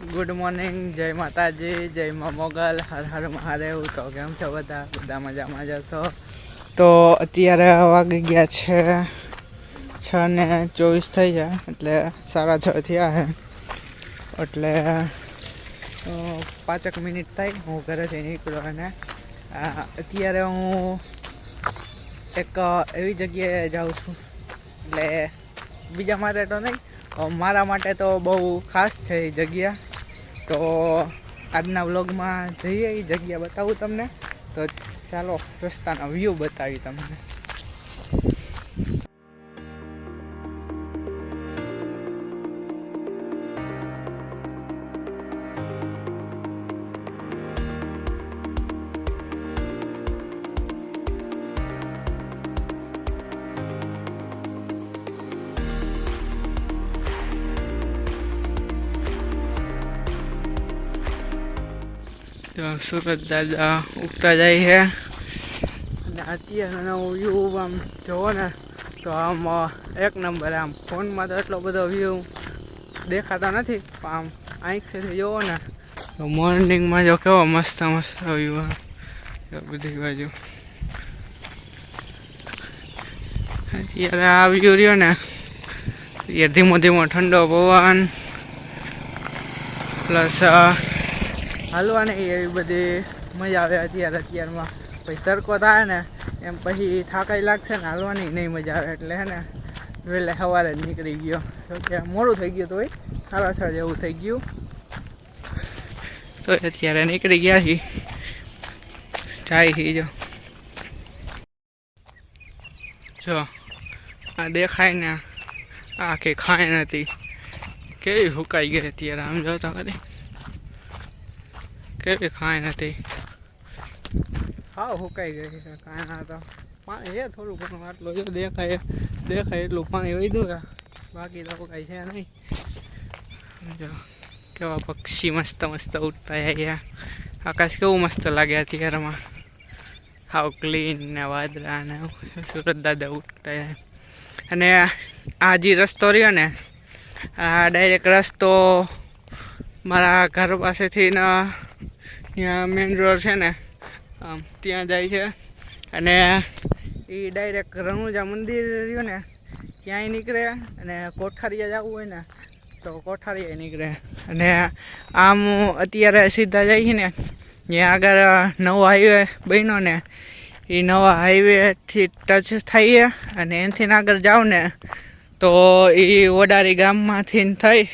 Good morning જય માતાજી, જય મા મોગલ, હર હર મહાદેવ. તો કેમ છો બધા? બધા મજામાં જશો તો અત્યારે વાગી ગયા છે છ ને ચોવીસ થઈ જાય એટલે સાડા છ થયા છે એટલે પાંચેક મિનિટ થઈ હું ઘરેથી નીકળ્યો અને અત્યારે હું એક એવી જગ્યાએ જાઉં છું. એટલે બીજા માટે તો નહીં મારા માટે તો બહુ ખાસ છે એ જગ્યા. તો આજના વ્લોગમાં જઈએ એ જગ્યા બતાવું તમને. તો ચાલો રસ્તાનો વ્યૂ બતાવી તમને. તો સુરત દાદા ઉગતા જાય છે અને અત્યારનો વ્યૂ આમ જુઓ ને તો આમ એક નંબર આમ ફોનમાં તો એટલો બધો વ્યૂ દેખાતો નથી પણ આમ આંખથી જોવો ને તો મોર્નિંગમાં જો કેવો મસ્ત મસ્ત વ્યૂ બધી બાજુ અત્યારે આ વ્યૂ રહ્યો ને ધીમો ધીમો ઠંડો પવન પ્લસ હાલવાની એવી બધી મજા આવે અત્યારે અત્યારમાં. પછી તડકો થાય ને, એમ પછી થાકાઈ લાગશે ને હાલવાની નહીં મજા આવે એટલે હે ને, વહેલે સવારે જ નીકળી ગયો. કે મોડું થઈ ગયું તોય છ જેવું થઈ ગયું. તો અત્યારે નીકળી ગયા છીએ. જાય છે જો. જો, આ દેખાય ને આખી ખાય નથી. કેવી સુકાઈ ગઈ અત્યારે, આમ જોતા કરી કેવી ખાય નથી. હા હુકાઈ ગઈ છે કાંઈ તો. પાણી છે થોડું ઘણું આટલું જો દેખાય દેખાય એટલું પાણી વધ્યું છે. બાકી તો કાંઈ છે નહીં. જો કેવા પક્ષી મસ્ત મસ્ત ઉડતા ગયા આકાશ કેવું મસ્ત લાગે અત્યારમાં. હાવ ક્લીન ને વાદળા ને. સુરત દાદા ઉડતા અને આ જે રસ્તો રહ્યો ને આ ડાયરેક્ટ રસ્તો મારા ઘર પાસેથી ને ત્યાં મેઇન રોડ છે ને, આમ ત્યાં જાય છે. અને એ ડાયરેક્ટ રણુજા મંદિર રહ્યું ને, ત્યાંય નીકળે અને કોઠારીયા જવું હોય ને, તો કોઠારીયા નીકળે. અને આમ અત્યારે સીધા જાય છે ને ત્યાં આગળ નવો હાઈવે બન્યો ને, એ નવા હાઈવેથી ટચ થઈએ અને એનાથી આગળ જાઓ ને, તો એ ઓડારી ગામમાંથી થઈ.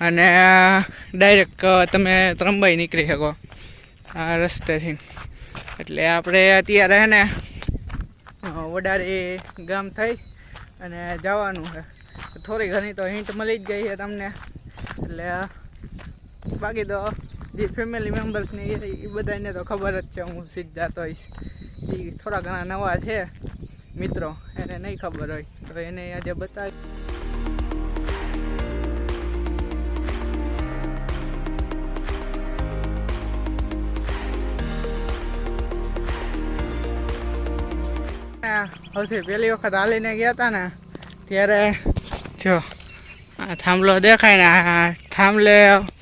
અને ડાયરેક્ટ તમે ત્રંબાઈ નીકળી શકો. આ રસ્તેથી. એટલે આપણે અત્યારે ને વડારી ગામ થઈ અને જવાનું છે. થોડી ઘણી તો હિન્ટ મળી જ ગઈ છે તમને. એટલે બાકી તો જે ફેમિલી મેમ્બર્સની એ બધાને તો ખબર જ છે હું સીધા હોઈશ. એ થોડા ઘણા નવા છે મિત્રો, એને નહીં ખબર હોય. તો એને આજે બતાવી સૌથી પહેલી વખત હાલીને ગયા હતા ને, ત્યારે જો, આ થાંભલો દેખાય ને, આ થાંભલે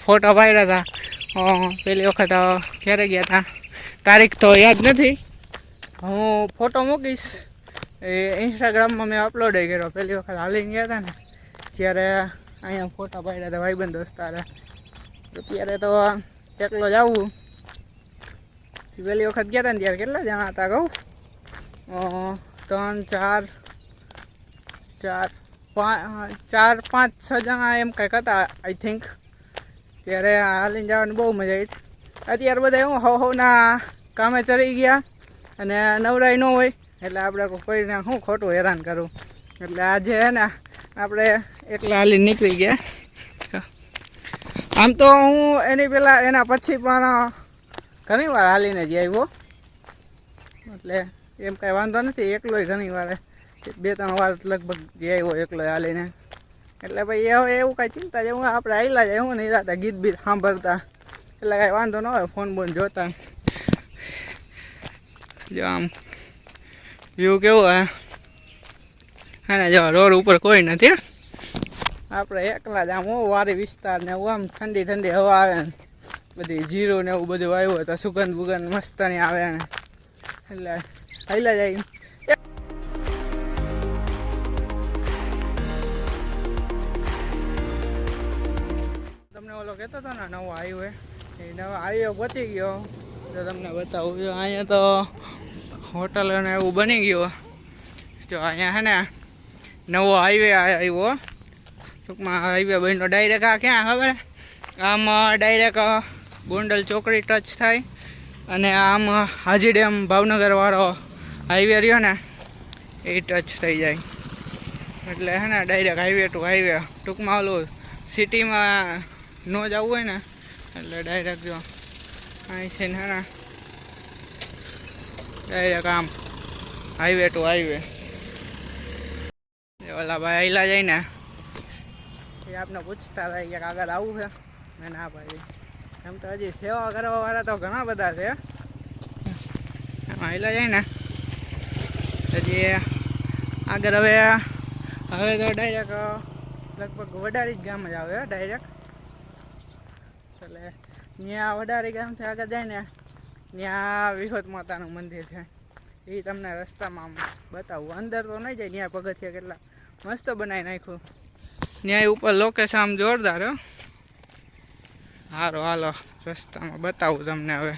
ફોટો પાડ્યા હતા પહેલી વખત ક્યારે ગયા હતા તારીખ તો યાદ નથી. હું ફોટો મૂકીશ. એ ઇન્સ્ટાગ્રામમાં મેં અપલોડ કર્યો. પહેલી વખત હાલીને ગયા હતા ને, ત્યારે અહીંયા ફોટા પાડ્યા હતા ભાઈબંધ દોસ્તારે. અત્યારે તો એકલો જ આવું. પહેલી વખત ગયા હતા ને, ત્યારે કેટલા જણા હતા કહું? ત્રણ, ચાર ચાર ચાર, પાંચ, છ જણા એમ કંઈક હતા આઈ થિંક ત્યારે આ લઈને જવાની બહુ મજા આવી. અત્યારે બધા એવું હવ હવના કામે ચડી ગયા અને નવરાઈ ન હોય, એટલે આપણે કોઈને શું ખોટું હેરાન કરવું એટલે આજે હે ને આપણે એકલા હાલીને નીકળી ગયા. આમ તો હું એની પહેલાં એના પછી પણ ઘણી વાર હાલીને જ આવ્યો. એટલે એમ કાંઈ વાંધો નથી, એકલોય ઘણી વાર, બે ત્રણ વાર લગભગ જે આવ્યો એકલો હાલીને. એટલે ભાઈ હવે એવું કાંઈ ચિંતા જેવું આપણે આવેલા જ હું નહીં રાતા ગીત બીત સાંભળતા. એટલે કાંઈ વાંધો ન હોય ફોન બોન જોતા. જો આમ, વ્યૂ કેવું હે? અને જો રોડ ઉપર કોઈ નથી આપણે એકલા જ, આમ વારી વિસ્તાર ને એવું, આમ ઠંડી ઠંડી હવા આવે ને, બધી જીરું ને એવું બધું આવ્યું હોય તો સુગંધ બુગંધ મસ્તની આવે ને. એટલે હાઈલા જાય તમને ઓલો કહેતો હતો ને, નવો હાઈવે એ નવો હાઈવે પહોંચી ગયો. તો તમને બતાવું, જો અહીંયા તો હોટલ અને એવું બની ગયું જો અહીંયા હે ને નવો હાઈવે આવ્યો ટૂંકમાં હાઈવે બન્યો. ડાયરેક્ટ આ ક્યાં ખબર? આમ ડાયરેક્ટ ગોંડલ ચોકડી ટચ થાય. અને આમ હાજી ડેમ ભાવનગર વાળો હાઈવે રહ્યો ને, એ ટચ થઈ જાય. એટલે હે ને ડાયરેક્ટ હાઈવે ટુ હાઈવે ટૂંકમાં ઓલું સિટીમાં ન જવું હોય ને, એટલે ડાયરેક્ટ જો અહીં છે ને હે ને ડાયરેક્ટ આમ હાઈવે ટુ હાઈવે ઓલા ભાઈ આયલા જાય ને, એ આપને પૂછતા હતા કે આગળ આવું છે? મેં ના પાડી. એમ તો હજી સેવા કરવાવાળા તો ઘણા બધા છે. આયલા જાય ને હજી આગળ હવે હવે તો ડાયરેક્ટ લગભગ વડારી ગામ જ આવે ડાયરેક્ટ એટલે ત્યાં વડારી ગામથી આગળ જાય ને ત્યાં વિહોત માતાનું મંદિર છે. એ તમને રસ્તામાં બતાવું. અંદર તો નહીં જાય ત્યાં પગથિયા કેટલા મસ્ત બનાવી નાખ્યું. ત્યાં ઉપર લોકેશન આમ જોરદાર, હો. સારો હાલો, રસ્તામાં બતાવું તમને હવે.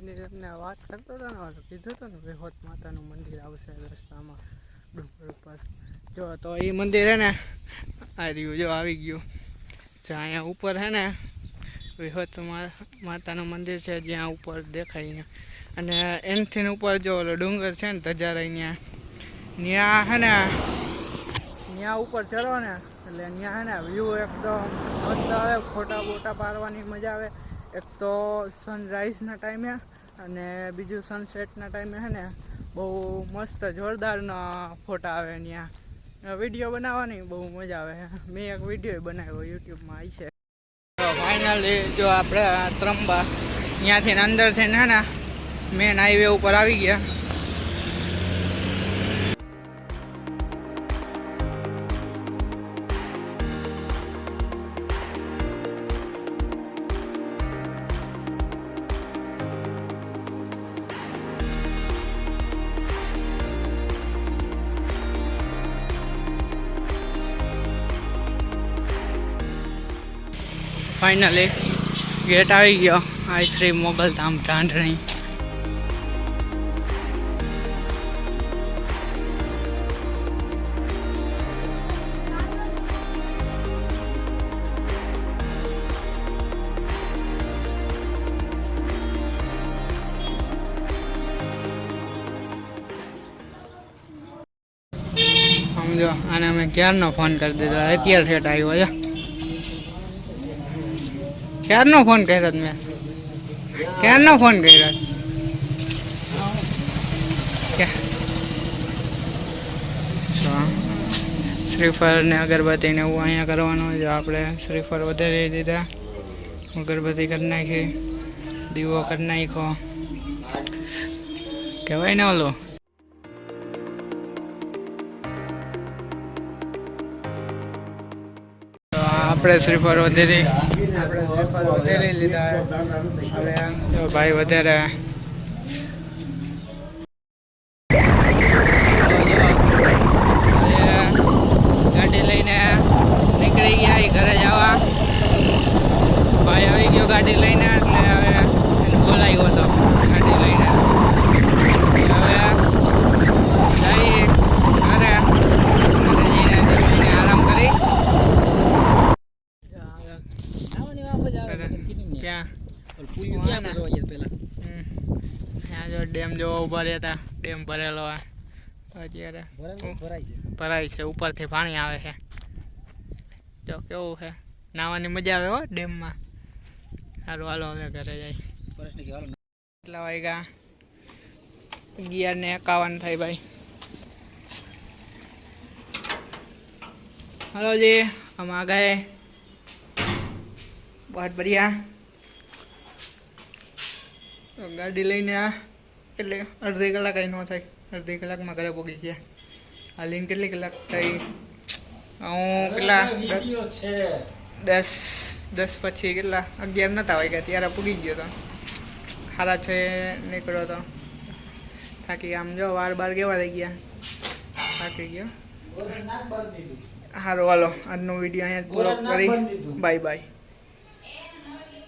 મંદિરની તમને વાત કરતો હતો ને કીધું હતું ને વિહોત માતાનું મંદિર આવશે રસ્તામાં, ડુંગર ઉપર. જો, તો એ મંદિર હે ને, આ રહ્યું, જો, આવી ગયું. જ્યાં અહીંયા ઉપર હે ને વિહોત માતાનું મંદિર છે, જ્યાં ઉપર દેખાય ને. અને એનથી ઉપર જો, ઓલો ડુંગર છે ને ધજારા ત્યાં ત્યાં હે ને ત્યાં ઉપર ચડો ને, એટલે ત્યાં હે ને, વ્યૂ એકદમ મસ્ત આવે, ફોટા બોટા પાડવાની મજા આવે. એક તો સનરાઈઝના ટાઈમે અને બીજું સનસેટના ટાઈમે હે ને, બહુ મસ્ત જોરદારના ફોટા આવે ત્યાં વીડિયો બનાવવાની બહુ મજા આવે. મેં એક વીડિયો બનાવ્યો યુટ્યુબમાં આવી છે. ફાઇનલી જો આપણે ત્રંબા ત્યાંથી ને અંદરથી ના હે મેન હાઈવે ઉપર આવી ગયા. ફાઇનલી ગેટ આવી ગયો આ શ્રી મોગલધામ ઢાંઢણી સમજો આને અમે ક્યારનો ફોન કરી દીધો અત્યારે સેટ આવ્યો છે ક્યારનો ફોન કર્યો મેં ક્યારનો ફોન કર્યો? શ્રીફળ ને અગરબત્તી ને એવું અહીંયા કરવાનું જો આપણે શ્રીફળ વધારી દીધા અગરબત્તી કરી નાખી, દીવો કરી નાખ્યો. કહેવાય ને ઓલું? આપણે શ્રીફળ વધેરી ભાઈ વધારે. ગાડી લઈને નીકળી ગયા એ ઘરે જવા. ભાઈ આવી ગયો ગાડી લઈને, એટલે હવે બોલાવ્યો હતો ગાડી લઈને હવે જઈએ ઘરે ઘરે જઈને જમીને આરામ કરી ક્યાં હમ. ત્યાં જો ડેમ જોવા ઉભા રહ્યા હતા ડેમ ભરેલો આ અત્યારે ભરાય છે ઉપરથી પાણી આવે છે જો કેવું છે નાવાની મજા આવે હો ડેમમાં સારું હાલો હવે ઘરે જાય કેટલા વાગ્યા અગિયાર ને એકાવન થાય ભાઈ हेलो जी हम आ गए बहुत बढ़िया તો ગાડી લઈને આ એટલે અડધી કલાક અહીં ન થાય. અડધી કલાકમાં ઘરે પહોંચી ગયા. હાલીને કેટલી કલાક થઈ? હું કેટલા દસ- દસ પછી કેટલા? અગિયાર નતા વાગ્યા ત્યારે પૂગી ગયો તો. સારા છે નીકળ્યો તો. થાકી આમ જો વાર બાર કેવા થઈ ગયા? થાકી ગયો. સારું હાલો. આજનો વીડિયો અહીંયા પૂરો કરી. Bye bye